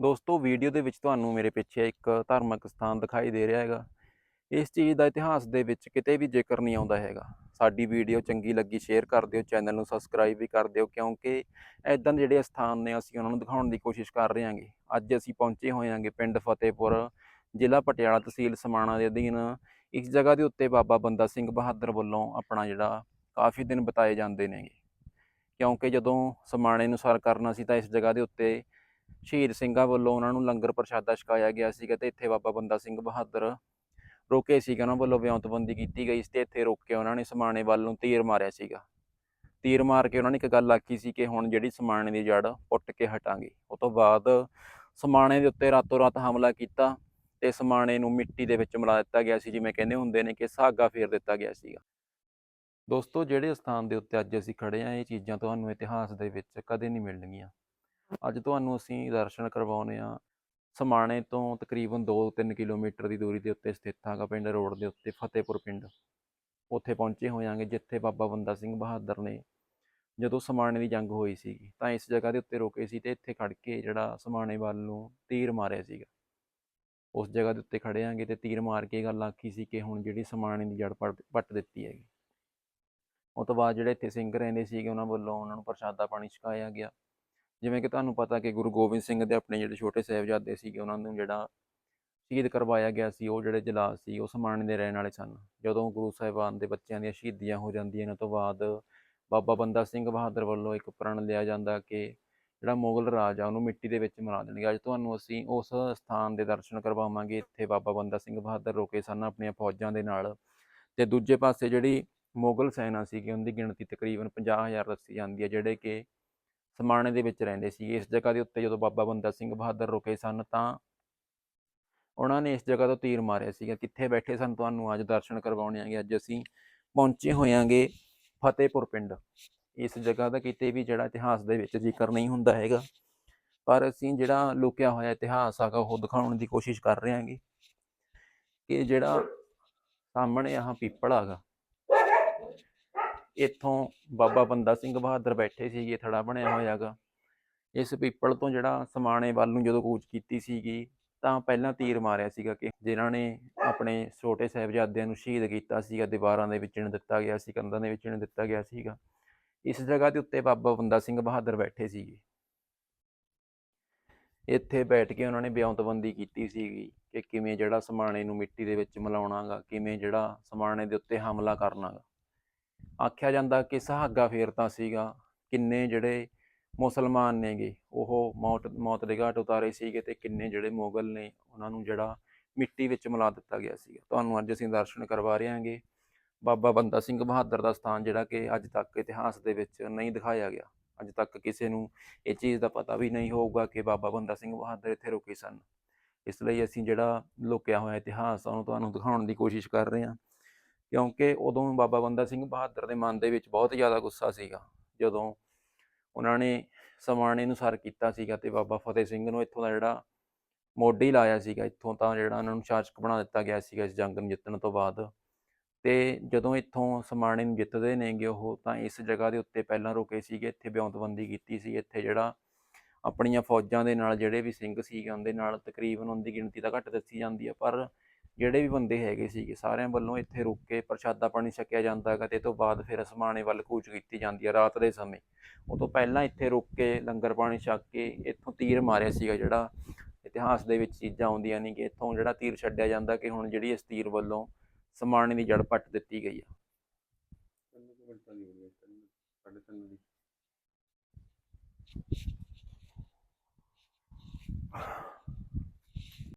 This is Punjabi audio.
ਦੋਸਤੋ, ਵੀਡੀਓ ਦੇ ਵਿੱਚ ਤੁਹਾਨੂੰ ਮੇਰੇ ਪਿੱਛੇ ਇੱਕ ਧਾਰਮਿਕ ਸਥਾਨ ਦਿਖਾਈ ਦੇ ਰਿਹਾ ਹੈਗਾ। ਇਸ ਚੀਜ਼ ਦਾ ਇਤਿਹਾਸ ਦੇ ਵਿੱਚ ਕਿਤੇ ਵੀ ਜ਼ਿਕਰ ਨਹੀਂ ਆਉਂਦਾ ਹੈਗਾ। ਸਾਡੀ ਵੀਡੀਓ ਚੰਗੀ ਲੱਗੀ, ਸ਼ੇਅਰ ਕਰ ਦਿਓ, ਚੈਨਲ ਨੂੰ ਸਬਸਕ੍ਰਾਈਬ ਵੀ ਕਰ ਦਿਓ, ਕਿਉਂਕਿ ਐਦਾਂ ਦੇ ਜਿਹੜੇ ਸਥਾਨ ਨੇ, ਅਸੀਂ ਉਹਨਾਂ ਨੂੰ ਦਿਖਾਉਣ ਦੀ ਕੋਸ਼ਿਸ਼ ਕਰ ਰਹੇ ਹਾਂਗੇ। ਅੱਜ ਅਸੀਂ ਪਹੁੰਚੇ ਹੋਏ ਹਾਂਗੇ ਪਿੰਡ ਫਤਿਹਪੁਰ, ਜ਼ਿਲ੍ਹਾ ਪਟਿਆਲਾ ਤਹਿਸੀਲ ਸਮਾਣਾ ਦੇ ਅਧੀਨ। ਇਸ ਜਗ੍ਹਾ ਦੇ ਉੱਤੇ ਬਾਬਾ ਬੰਦਾ ਸਿੰਘ ਬਹਾਦਰ ਵੱਲੋਂ ਆਪਣਾ ਜਿਹੜਾ ਕਾਫੀ ਦਿਨ ਬਿਤਾਏ ਜਾਂਦੇ ਨੇਗੇ। ਕਿਉਂਕਿ ਜਦੋਂ ਸਮਾਣੇ ਨੂੰ ਸਰ ਕਰਨਾ ਸੀ ਤਾਂ ਇਸ ਜਗ੍ਹਾ ਦੇ ਉੱਤੇ ਸ਼ਹੀਦ ਸਿੰਘਾਂ ਵੱਲੋਂ ਉਹਨਾਂ ਨੂੰ ਲੰਗਰ ਪ੍ਰਸ਼ਾਦਾ ਛਕਾਇਆ ਗਿਆ ਸੀਗਾ ਤੇ ਇੱਥੇ ਬਾਬਾ ਬੰਦਾ ਸਿੰਘ ਬਹਾਦਰ ਰੋਕੇ ਸੀਗਾ ਉਹਨਾਂ ਵੱਲੋਂ ਵਿਉਂਤਬੰਦੀ ਕੀਤੀ ਗਈ ਸੀ ਤੇ ਇੱਥੇ ਰੋਕ ਕੇ ਉਹਨਾਂ ਨੇ ਸਮਾਣੇ ਵੱਲ ਨੂੰ ਤੀਰ ਮਾਰਿਆ ਸੀਗਾ। ਤੀਰ ਮਾਰ ਕੇ ਉਹਨਾਂ ਨੇ ਇੱਕ ਗੱਲ ਆਖੀ ਸੀ ਕਿ ਹੁਣ ਜਿਹੜੀ ਸਮਾਣੇ ਦੀ ਜੜ ਪੁੱਟ ਕੇ ਹਟਾਂਗੇ। ਉਹ ਤੋਂ ਬਾਅਦ ਸਮਾਣੇ ਦੇ ਉੱਤੇ ਰਾਤੋਂ ਰਾਤ ਹਮਲਾ ਕੀਤਾ ਤੇ ਸਮਾਣੇ ਨੂੰ ਮਿੱਟੀ ਦੇ ਵਿੱਚ ਮਿਲਾ ਦਿੱਤਾ ਗਿਆ ਸੀ, ਜਿਵੇਂ ਕਹਿੰਦੇ ਹੁੰਦੇ ਨੇ ਕਿ ਸਾਗਾ ਫੇਰ ਦਿੱਤਾ ਗਿਆ ਸੀਗਾ। ਦੋਸਤੋ, ਜਿਹੜੇ ਸਥਾਨ ਦੇ ਉੱਤੇ ਅੱਜ ਅਸੀਂ ਖੜੇ ਆ ਇਹ ਚੀਜ਼ਾਂ ਤੁਹਾਨੂੰ ਇਤਿਹਾਸ ਦੇ ਵਿੱਚ ਕਦੇ ਨਹੀਂ ਮਿਲਣਗੀਆਂ। ਅੱਜ ਤੁਹਾਨੂੰ ਅਸੀਂ ਦਰਸ਼ਨ ਕਰਵਾਉਨੇ ਆ ਸਮਾਣੇ ਤੋਂ ਤਕਰੀਬਨ 2-3 ਕਿਲੋਮੀਟਰ ਦੀ ਦੂਰੀ ਦੇ ਉੱਤੇ ਸਥਿਤ ਹੈਗਾ ਪਿੰਡ ਰੋਡ ਦੇ ਉੱਤੇ, ਫਤਿਹਪੁਰ ਪਿੰਡ। ਉੱਥੇ ਪਹੁੰਚੇ ਹੋਇਆਂਗੇ ਜਿੱਥੇ ਬਾਬਾ ਬੰਦਾ ਸਿੰਘ ਬਹਾਦਰ ਨੇ ਜਦੋਂ ਸਮਾਣੇ ਦੀ ਜੰਗ ਹੋਈ ਸੀਗੀ, ਤਾਂ ਇਸ ਜਗ੍ਹਾ ਦੇ ਉੱਤੇ ਰੋਕੇ ਸੀ ਤੇ ਇੱਥੇ ਖੜ ਕੇ ਜਿਹੜਾ ਸਮਾਣੇ ਵੱਲ ਨੂੰ ਤੀਰ ਮਾਰਿਆ ਸੀਗਾ। ਉਸ ਜਗ੍ਹਾ ਦੇ ਉੱਤੇ ਖੜੇ ਆਂਗੇ ਤੇ ਤੀਰ ਮਾਰ ਕੇ ਗੱਲ ਆਖੀ ਸੀ ਕਿ ਹੁਣ ਜਿਹੜੀ ਸਮਾਣੇ ਦੀ ਜੜ ਪੱਟ ਦਿੱਤੀ ਹੈਗੀ। ਉਹ ਤੋਂ ਬਾਅਦ ਜਿਹੜੇ ਇੱਥੇ ਸਿੰਘ ਰਹਿੰਦੇ ਸੀਗੇ, ਉਹਨਾਂ ਵੱਲੋਂ ਉਹਨਾਂ ਨੂੰ ਪ੍ਰਸ਼ਾਦਾ ਪਾਣੀ ਛਕਾਇਆ ਗਿਆ। ਜਿਵੇਂ ਕਿ ਤੁਹਾਨੂੰ ਪਤਾ ਕਿ ਗੁਰੂ ਗੋਬਿੰਦ ਸਿੰਘ ਦੇ ਆਪਣੇ ਜਿਹੜੇ ਛੋਟੇ ਸਾਹਿਬਜ਼ਾਦੇ ਸੀਗੇ, ਉਹਨਾਂ ਨੂੰ ਜਿਹੜਾ ਸ਼ਹੀਦ ਕਰਵਾਇਆ ਗਿਆ ਸੀ, ਉਹ ਜਿਹੜੇ ਜਲਾਦ ਸੀ, ਉਹ ਸਮਾਣੇ ਦੇ ਰਹਿਣ ਵਾਲੇ ਸਨ। ਜਦੋਂ ਗੁਰੂ ਸਾਹਿਬਾਨ ਦੇ ਬੱਚਿਆਂ ਦੀਆਂ ਸ਼ਹੀਦੀਆਂ ਹੋ ਜਾਂਦੀਆਂ ਨੇ ਤੋਂ ਬਾਅਦ ਬਾਬਾ ਬੰਦਾ ਸਿੰਘ ਬਹਾਦਰ ਵੱਲੋਂ ਇੱਕ ਪ੍ਰਣ ਲਿਆ ਜਾਂਦਾ ਕਿ ਜਿਹੜਾ ਮੁਗਲ ਰਾਜ ਆ ਉਹਨੂੰ ਮਿੱਟੀ ਦੇ ਵਿੱਚ ਮਿਲਾ ਦੇਣਗੇ। ਅੱਜ ਤੁਹਾਨੂੰ ਅਸੀਂ ਉਸ ਸਥਾਨ ਦੇ ਦਰਸ਼ਨ ਕਰਵਾਵਾਂਗੇ, ਇੱਥੇ ਬਾਬਾ ਬੰਦਾ ਸਿੰਘ ਬਹਾਦਰ ਰੁਕੇ ਸਨ ਆਪਣੀਆਂ ਫੌਜਾਂ ਦੇ ਨਾਲ। ਤੇ ਦੂਜੇ ਪਾਸੇ ਜਿਹੜੀ ਮੁਗਲ ਸੈਨਾ ਸੀਗੀ, ਉਹਦੀ ਗਿਣਤੀ ਤਕਰੀਬਨ 50000 ਦੱਸੀ ਜਾਂਦੀ ਹੈ, ਜਿਹੜੇ ਕਿ ਸਮਾਣੇ ਦੇ ਵਿੱਚ ਰਹਿੰਦੇ ਸੀ ਇਸ ਜਗ੍ਹਾ ਦੇ ਉੱਤੇ ਜਦੋਂ ਬਾਬਾ ਬੰਦਾ ਸਿੰਘ ਬਹਾਦਰ ਰੁਕੇ ਸਨ ਤਾਂ ਉਹਨਾਂ ਨੇ ਇਸ ਜਗ੍ਹਾ ਤੋਂ ਤੀਰ ਮਾਰਿਆ ਸੀਗਾ। ਕਿੱਥੇ ਬੈਠੇ ਸਨ ਤੁਹਾਨੂੰ ਅੱਜ ਦਰਸ਼ਨ ਕਰਵਾਉਣੇ ਆਂਗੇ? ਅੱਜ ਅਸੀਂ ਪਹੁੰਚੇ ਹੋਇਆਂਗੇ ਫਤਿਹਪੁਰ ਪਿੰਡ। ਇਸ ਜਗ੍ਹਾ ਦਾ ਕਿਤੇ ਵੀ ਜਿਹੜਾ ਇਤਿਹਾਸ ਦੇ ਵਿੱਚ ਜ਼ਿਕਰ ਨਹੀਂ ਹੁੰਦਾ ਹੈਗਾ। ਪਰ ਅਸੀਂ ਜਿਹੜਾ ਲੁਕਿਆ ਹੋਇਆ ਇਤਿਹਾਸ ਹੈਗਾ, ਉਹ ਦਿਖਾਉਣ ਦੀ ਕੋਸ਼ਿਸ਼ ਕਰ ਰਹੇ ਹਾਂਗੇ ਕਿ ਜਿਹੜਾ ਸਾਹਮਣੇ ਆਹ ਪੀਪਲ ਹੈਗਾ ਇੱਥੋਂ ਬਾਬਾ ਬੰਦਾ ਸਿੰਘ ਬਹਾਦਰ ਬੈਠੇ ਸੀਗੇ ਥੜਾ ਬਣਿਆ ਹੋਇਆ ਹੈਗਾ ਇਸ ਪੀਪਲ ਤੋਂ ਜਿਹੜਾ ਸਮਾਣੇ ਵੱਲ ਨੂੰ ਜਦੋਂ ਕੂਚ ਕੀਤੀ ਸੀਗੀ, ਤਾਂ ਪਹਿਲਾਂ ਤੀਰ ਮਾਰਿਆ ਸੀਗਾ ਕਿ ਜਿਨ੍ਹਾਂ ਨੇ ਆਪਣੇ ਛੋਟੇ ਸਾਹਿਬਜ਼ਾਦਿਆਂ ਨੂੰ ਸ਼ਹੀਦ ਕੀਤਾ ਸੀਗਾ, ਦੀਵਾਰਾਂ ਦੇ ਵਿੱਚ ਨੂੰ ਦਿੱਤਾ ਗਿਆ ਸੀ, ਕੰਧਾਂ ਦੇ ਵਿੱਚ ਨੂੰ ਦਿੱਤਾ ਗਿਆ ਸੀਗਾ। ਇਸ ਜਗ੍ਹਾ ਦੇ ਉੱਤੇ ਬਾਬਾ ਬੰਦਾ ਸਿੰਘ ਬਹਾਦਰ ਬੈਠੇ ਸੀਗੇ। ਇੱਥੇ ਬੈਠ ਕੇ ਉਹਨਾਂ ਨੇ ਬਿਆਉਂਤਬੰਦੀ ਕੀਤੀ ਸੀਗੀ ਕਿ ਕਿਵੇਂ ਜਿਹੜਾ ਸਮਾਣੇ ਨੂੰ ਮਿੱਟੀ ਦੇ ਵਿੱਚ ਮਿਲਾਉਣਾਗਾ, ਕਿਵੇਂ ਜਿਹੜਾ ਸਮਾਣੇ ਦੇ ਉੱਤੇ ਹਮਲਾ ਕਰਨਾਗਾ। ਆਖਿਆ ਜਾਂਦਾ ਕਿ ਸਹਾਗਾ ਫੇਰਤਾ ਸੀਗਾ, ਕਿੰਨੇ ਜਿਹੜੇ ਮੁਸਲਮਾਨ ਨੇਗੇ, ਉਹ ਮੌਤ ਮੌਤ ਦੇ ਘਾਟ ਉਤਾਰੇ ਸੀਗੇ ਤੇ ਕਿੰਨੇ ਜਿਹੜੇ ਮੁਗਲ ਨੇ, ਉਹਨਾਂ ਨੂੰ ਜਿਹੜਾ ਮਿੱਟੀ ਵਿੱਚ ਮਿਲਾ ਦਿੱਤਾ ਗਿਆ ਸੀਗਾ। ਤੁਹਾਨੂੰ ਅੱਜ ਅਸੀਂ ਦਰਸ਼ਨ ਕਰਵਾ ਰਹੇ ਹਾਂਗੇ ਬਾਬਾ ਬੰਦਾ ਸਿੰਘ ਬਹਾਦਰ ਦਾ ਸਥਾਨ ਜਿਹੜਾ ਕਿ ਅੱਜ ਤੱਕ ਇਤਿਹਾਸ ਦੇ ਵਿੱਚ ਨਹੀਂ ਦਿਖਾਇਆ ਗਿਆ। ਅੱਜ ਤੱਕ ਕਿਸੇ ਨੂੰ ਇਹ ਚੀਜ਼ ਦਾ ਪਤਾ ਵੀ ਨਹੀਂ ਹੋਊਗਾ ਕਿ ਬਾਬਾ ਬੰਦਾ ਸਿੰਘ ਬਹਾਦਰ ਇੱਥੇ ਰੁਕੇ ਸਨ। ਇਸ ਲਈ ਅਸੀਂ ਜਿਹੜਾ ਲੁਕਿਆ ਹੋਇਆ ਇਤਿਹਾਸ ਆ, ਉਹਨੂੰ ਤੁਹਾਨੂੰ ਦਿਖਾਉਣ ਦੀ ਕੋਸ਼ਿਸ਼ ਕਰ ਰਹੇ ਹਾਂ। ਕਿਉਂਕਿ ਉਦੋਂ ਬਾਬਾ ਬੰਦਾ ਸਿੰਘ ਬਹਾਦਰ ਦੇ ਮਨ ਦੇ ਵਿੱਚ ਬਹੁਤ ਜ਼ਿਆਦਾ ਗੁੱਸਾ ਸੀਗਾ। ਜਦੋਂ ਉਹਨਾਂ ਨੇ ਸਮਾਣੇ ਨੂੰ ਸਰ ਕੀਤਾ ਸੀਗਾ ਤੇ ਬਾਬਾ ਫਤਿਹ ਸਿੰਘ ਨੂੰ ਇੱਥੋਂ ਦਾ ਜਿਹੜਾ ਮੋਢੀ ਲਾਇਆ ਸੀਗਾ, ਇੱਥੋਂ ਤਾਂ ਜਿਹੜਾ ਉਹਨਾਂ ਨੂੰ ਸ਼ਾਸਕ ਬਣਾ ਦਿੱਤਾ ਗਿਆ ਸੀਗਾ ਇਸ ਜੰਗ ਨੂੰ ਜਿੱਤਣ ਤੋਂ ਬਾਅਦ। ਤੇ ਜਦੋਂ ਇੱਥੋਂ ਸਮਾਣੇ ਨੂੰ ਜਿੱਤਦੇ ਨੇਗੇ ਉਹ ਤਾਂ ਇਸ ਜਗ੍ਹਾ ਦੇ ਉੱਤੇ ਪਹਿਲਾਂ ਰੁਕੇ ਸੀਗੇ, ਇੱਥੇ ਬਿਉਂਤਬੰਦੀ ਕੀਤੀ ਸੀ, ਇੱਥੇ ਜਿਹੜਾ ਆਪਣੀਆਂ ਫੌਜਾਂ ਦੇ ਨਾਲ ਜਿਹੜੇ ਵੀ ਸਿੰਘ ਸੀਗੇ, ਉਹਦੇ ਨਾਲ ਤਕਰੀਬਨ ਉਹਦੀ ਗਿਣਤੀ ਤਾਂ ਘੱਟ ਦੱਸੀ ਜਾਂਦੀ ਆ, ਪਰ ਜਿਹੜੇ ਵੀ ਬੰਦੇ ਹੈਗੇ ਸੀਗੇ, ਸਾਰਿਆਂ ਵੱਲੋਂ ਇੱਥੇ ਰੁਕ ਕੇ ਪ੍ਰਸ਼ਾਦਾ ਪਾਣੀ ਛਕਿਆ ਜਾਂਦਾ ਹੈਗਾ ਤੇ ਇਹ ਤੋਂ ਬਾਅਦ ਫਿਰ ਅਸਮਾਨੇ ਵੱਲ ਕੂਚ ਕੀਤੀ ਜਾਂਦੀ ਹੈ ਰਾਤ ਦੇ ਸਮੇਂ। ਉਹ ਤੋਂ ਪਹਿਲਾਂ ਇੱਥੇ ਰੁਕ ਕੇ ਲੰਗਰ ਪਾਣੀ ਛਕ ਕੇ ਇੱਥੋਂ ਤੀਰ ਮਾਰਿਆ ਸੀਗਾ ਜਿਹੜਾ ਇਤਿਹਾਸ ਦੇ ਵਿੱਚ ਚੀਜ਼ਾਂ ਆਉਂਦੀਆਂ ਨੇ ਕਿ ਇੱਥੋਂ ਜਿਹੜਾ ਤੀਰ ਛੱਡਿਆ ਜਾਂਦਾ ਕਿ ਹੁਣ ਜਿਹੜੀ ਇਸ ਤੀਰ ਵੱਲੋਂ ਸਮਾਣੇ ਦੀ ਜੜ ਪੱਟ ਦਿੱਤੀ ਗਈ ਆ। ਤਿੰਨ